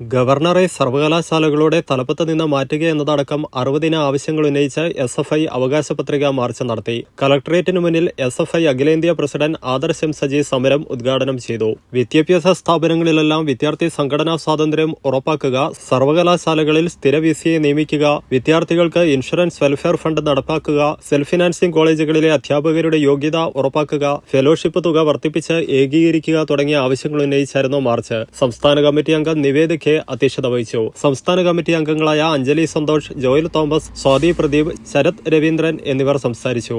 ഗവർണറെ സർവകലാശാലകളുടെ തലപ്പത്ത് നിന്ന് മാറ്റുക എന്നതടക്കം അറുപതിന ആവശ്യങ്ങൾ ഉന്നയിച്ച് എസ് എഫ് ഐ അവകാശ പത്രിക മാർച്ച് നടത്തി. കളക്ടറേറ്റിന് മുന്നിൽ എസ് എഫ് ഐ അഖിലേന്ത്യാ പ്രസിഡന്റ് ആദർശ് സജി സമരം ഉദ്ഘാടനം ചെയ്തു. വിദ്യാഭ്യാസ സ്ഥാപനങ്ങളിലെല്ലാം വിദ്യാർത്ഥി സംഘടനാ സ്വാതന്ത്ര്യം ഉറപ്പാക്കുക സർവകലാശാലകളിൽ സ്ഥിര വിസിയെ നിയമിക്കുക വിദ്യാർത്ഥികൾക്ക് ഇൻഷുറൻസ് വെൽഫെയർ ഫണ്ട് നടപ്പാക്കുക സെൽഫ് ഫിനാൻസിംഗ് കോളേജുകളിലെ അധ്യാപകരുടെ യോഗ്യത ഉറപ്പാക്കുക ഫെലോഷിപ്പ് തുക വർദ്ധിപ്പിച്ച് ഏകീകരിക്കുക തുടങ്ങിയ ആവശ്യങ്ങൾ ഉന്നയിച്ചായിരുന്നു മാർച്ച്. സംസ്ഥാന കമ്മിറ്റി അംഗം നിവേദ് കെ അധ്യക്ഷത വഹിച്ചു സംസ്ഥാന കമ്മിറ്റി അംഗങ്ങളായ അഞ്ജലി സന്തോഷ് ജോയൽ തോമസ് സ്വാതി പ്രദീപ് ശരത് രവീന്ദ്രൻ എന്നിവർ സംസാരിച്ചു.